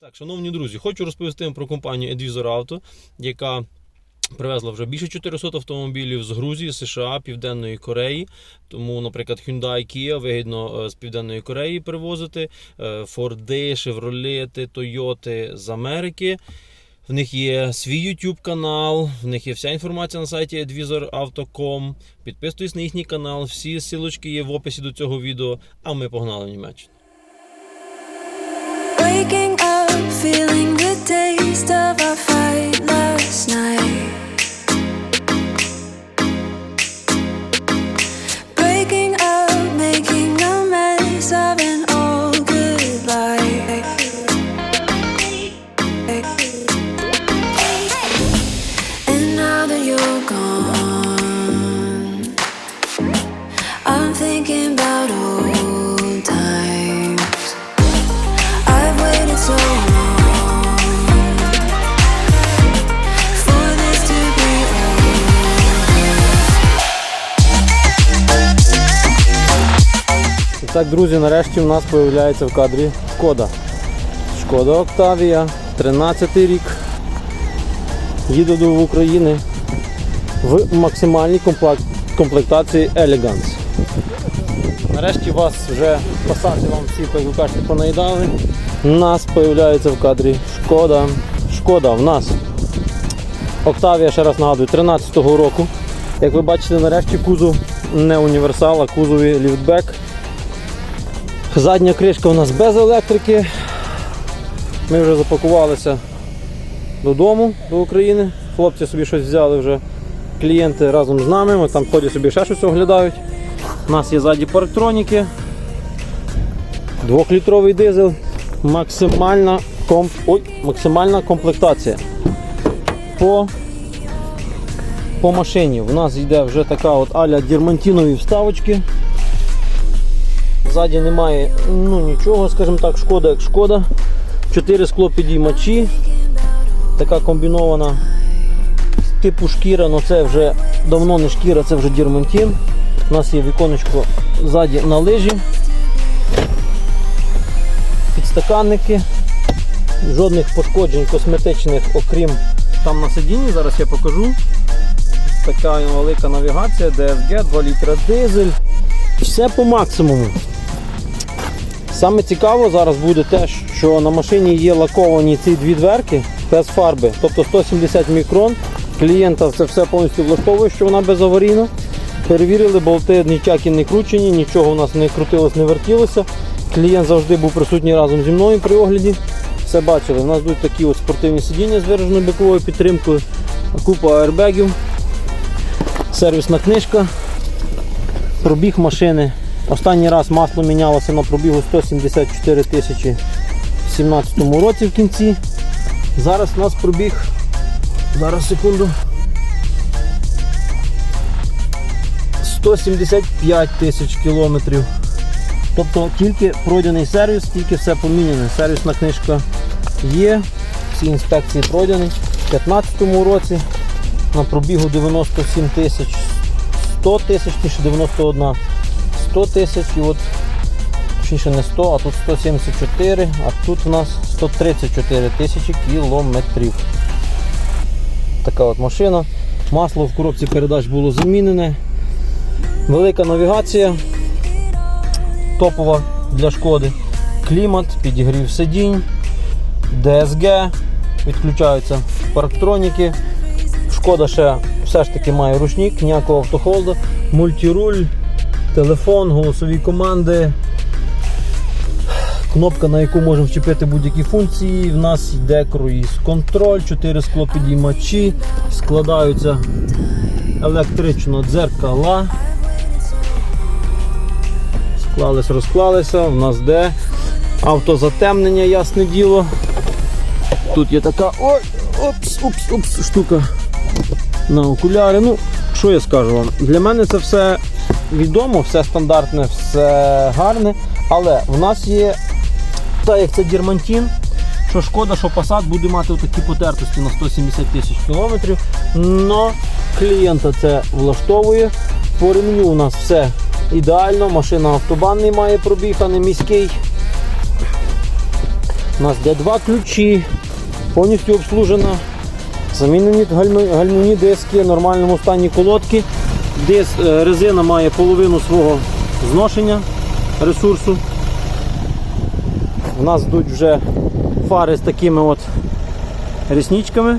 Так, шановні друзі, хочу розповісти вам про компанію Advisor Auto, яка привезла вже більше 400 автомобілів з Грузії, США, Південної Кореї. Тому, наприклад, Hyundai Kia вигідно е, з Південної Кореї привозити, е, Форди, Шевролети, Тойоти з Америки. В них є свій YouTube канал, в них є вся інформація на сайті advisorauto.com. Підписуйтесь на їхній канал, всі силочки є в описі до цього відео. А ми погнали в Німеччину. Feeling the taste of our fight last night. Так, друзі, нарешті в нас з'являється в кадрі шкода. Шкода Октавія, 13 рік. Їду до України в максимальній комплектації Elegance. Нарешті вас вже пасажі вам всі, кажете, понаїдали. У нас з'являється в кадрі шкода. Шкода в нас. Октавія, ще раз нагадую, 13-го року. Як ви бачите, нарешті кузов не універсал, а кузові ліфтбек. Задня кришка у нас без електрики. Ми вже запакувалися додому до України. Хлопці собі щось взяли вже. Клієнти разом з нами, ми там ходять собі ще щось оглядають. У нас є ззаді парктроніки. Двохлітровий дизель. Максимальна, комп... Ой, максимальна комплектація. По, по машині у нас йде вже така от аля дірмантінові вставочки. Ззаді немає ну, нічого, скажімо так, шкода як шкода. Чотири склопідіймачі. Така комбінована типу шкіра, але це вже давно не шкіра, це вже дірмантін. У нас є віконечко ззаді на лижі. Підстаканники. Жодних пошкоджень косметичних, окрім там на сидінні, зараз я покажу. Така велика навігація, DSG, 2 літра дизель. Все по максимуму. Саме цікаво зараз буде те, що на машині є лаковані ці дві дверки без фарби, тобто 170 мікрон. Клієнта це все повністю влаштовує, що вона безаварійна. Перевірили, болти ніякі не кручені, нічого у нас не крутилось, не вертілося. Клієнт завжди був присутній разом зі мною при огляді. Все бачили. У нас будуть такі от спортивні сидіння з вираженою боковою підтримкою, купа аербегів, сервісна книжка, пробіг машини. Останній раз масло мінялося на пробігу 174 тисячі в 2017 році в кінці. Зараз у нас пробіг. Зараз секунду. 175 тисяч кілометрів. Тобто тільки пройдений сервіс, тільки все поміняне. Сервісна книжка є, всі інспекції пройдені. В 2015 році на пробігу 97 тисяч, 100 тисяч, ніж 91, 100 тисяч і от точніше не 100, а тут 174, а тут у нас 134 тисячі кілометрів. Така от машина. Масло в коробці передач було замінене. Велика навігація топова для шкоди. Клімат, підігрів сидінь, DSG, відключаються парктроніки. Шкода ще все ж таки має ручник, ніякого автохолду, мультируль, телефон, голосові команди. Кнопка, на яку можемо вчепити будь-які функції. В нас йде круїз контроль, 4 склопідіймачі, складаються електрично дзеркала. Склались, розклалися, в нас де автозатемнення, ясне діло. Тут є така ой, опс, опс, опс, штука на окуляри. Ну, що я скажу вам? Для мене це все відомо, все стандартне, все гарне, але в нас є, так як це Дірмантін, що шкода, що Passat буде мати такі потертості на 170 тисяч кілометрів. Но клієнта це влаштовує. По ремню у нас все ідеально, машина автобанний має пробіг, а не міський. У нас де два ключі, повністю обслужена. Замінені гальмівні диски, в нормальному стані колодки. Дис, е, резина має половину свого зношення ресурсу. У нас йдуть вже фари з такими от рісничками,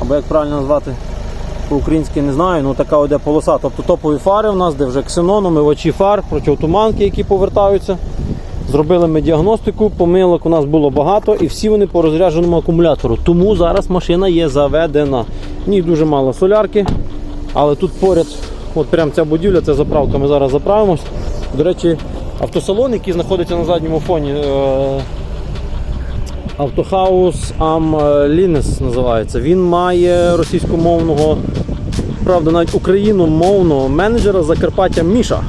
або як правильно назвати по-українськи не знаю, ну така оде полоса. Тобто топові фари у нас, де вже ксенон, омивачі фар, протиотуманки, які повертаються. Зробили ми діагностику, помилок у нас було багато і всі вони по розрядженому акумулятору. Тому зараз машина є заведена. В ній дуже мало солярки, але тут поряд, от прямо ця будівля, це заправка, ми зараз заправимось. До речі, автосалон, який знаходиться на задньому фоні, е, Автохаус Ам Лінес називається. Він має російськомовного, правда, навіть україномовного менеджера Закарпаття Міша.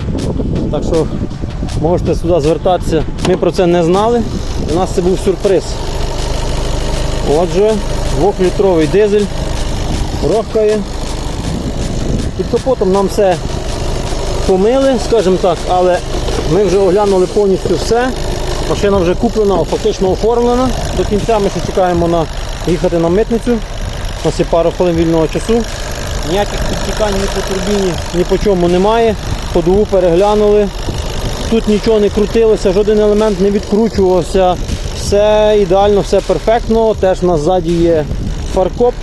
Так що можете сюди звертатися. Ми про це не знали. У нас це був сюрприз. Отже, 2-літровий дизель рохкає. Під капотом нам все помили, скажімо так, але ми вже оглянули повністю все. Машина вже куплена, фактично оформлена. До кінця ми ще чекаємо на їхати на митницю. У нас є пару хвилин вільного часу. Ніяких підтікань ні по турбіні, ні по чому немає. Ходову переглянули. Тут нічого не крутилося, жоден елемент не відкручувався. Все ідеально, все перфектно. Теж у нас ззаді є фаркоп.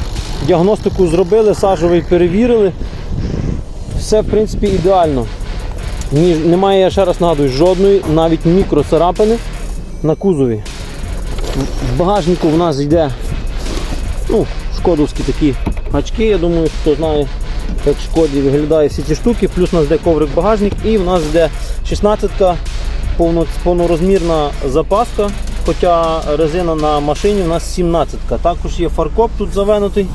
Діагностику зробили, сажовий перевірили. Все в принципі ідеально. Ні, немає, я ще раз нагадую, жодної навіть мікроцарапини на кузові. В багажнику в нас йде ну, шкодовські такі гачки. Я думаю, хто знає, як в шкоді виглядає всі ці штуки. Плюс у нас йде коврик багажник і в нас йде 16-ка повно- повнорозмірна запаска. Хоча резина на машині в нас 17-ка. Також є фаркоп тут завинутий.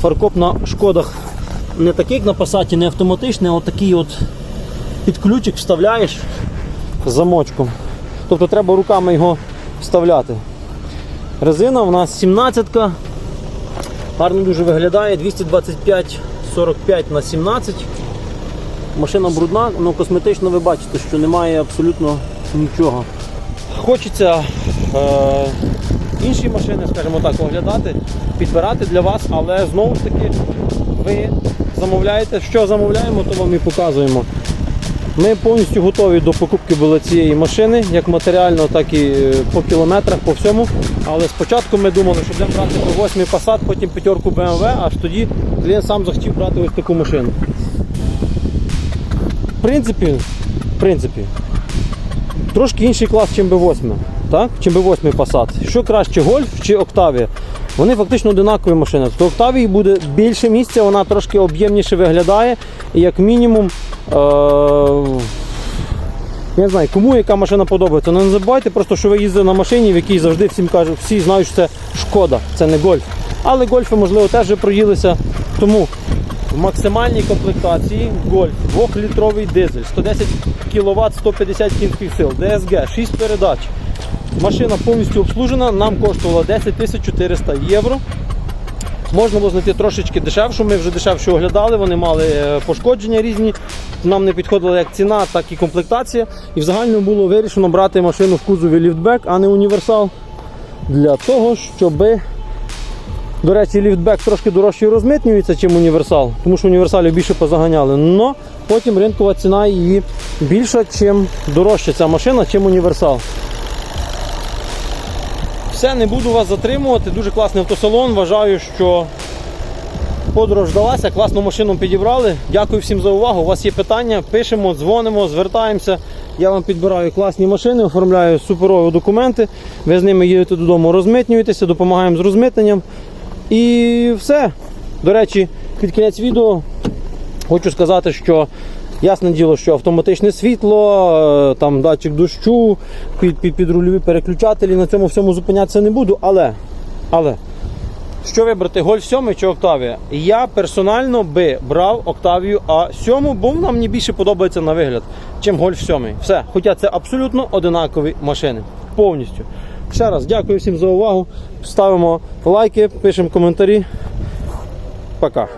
Фаркоп на шкодах не такий, як на пасаті, не автоматичний, а отакий от під вставляєш замочком. Тобто треба руками його вставляти. Резина у нас 17-ка. Гарно дуже виглядає 225 45 на 17. Машина брудна, але косметично ви бачите, що немає абсолютно нічого. Хочеться е, інші машини, скажімо так, оглядати, підбирати для вас, але знову ж таки ви замовляєте, що замовляємо, то вам і показуємо. Ми повністю готові до покупки були цієї машини, як матеріально, так і е, по кілометрах, по всьому. Але спочатку ми думали, що будемо брати по 8 Passat, потім п'ятерку BMW, аж тоді клієнт сам захотів брати ось таку машину. В принципі, в принципі, трошки інший клас, чим B8, так? чим B8 Passat. Що краще, Golf чи Octavia? Вони фактично одинакові машини. То Octavia буде більше місця, вона трошки об'ємніше виглядає. І як мінімум, е- я не знаю, кому яка машина подобається. Але не забувайте просто, що ви їздите на машині, в якій завжди всім кажуть, всі знають, що це шкода, це не гольф. Але гольфи, можливо, теж вже проїлися. Тому в максимальній комплектації гольф 2-літровий дизель, 110 кВт, 150 кінських сил, DSG, 6 передач. Машина повністю обслужена, нам коштувала 10 400 євро. Можна було знайти трошечки дешевшу, ми вже дешевше оглядали, вони мали е, пошкодження різні. Нам не підходила як ціна, так і комплектація. І в загальному було вирішено брати машину в кузові ліфтбек, а не універсал. Для того, щоб. До речі, ліфтбек трошки дорожче розмитнюється, ніж універсал, тому що універсалів більше позаганяли. Но потім ринкова ціна її більша, чим дорожча ця машина, чим універсал. Все, не буду вас затримувати. Дуже класний автосалон. Вважаю, що подорож вдалася, класну машину підібрали. Дякую всім за увагу. У вас є питання, пишемо, дзвонимо, звертаємося. Я вам підбираю класні машини, оформляю суперові документи. Ви з ними їдете додому, розмитнюєтеся, допомагаємо з розмитненням. І все. До речі, під кінець відео хочу сказати, що ясне діло, що автоматичне світло, е, там датчик дощу, під, під, підрульові переключателі, на цьому всьому зупинятися не буду, але, але що вибрати, Гольф 7 чи Октавія? Я персонально би брав Октавію А7, бо вона мені більше подобається на вигляд, чим Гольф 7. Все, хоча це абсолютно одинакові машини. Повністю. Ще раз дякую всім за увагу. Ставимо лайки, пишемо коментарі. Пока.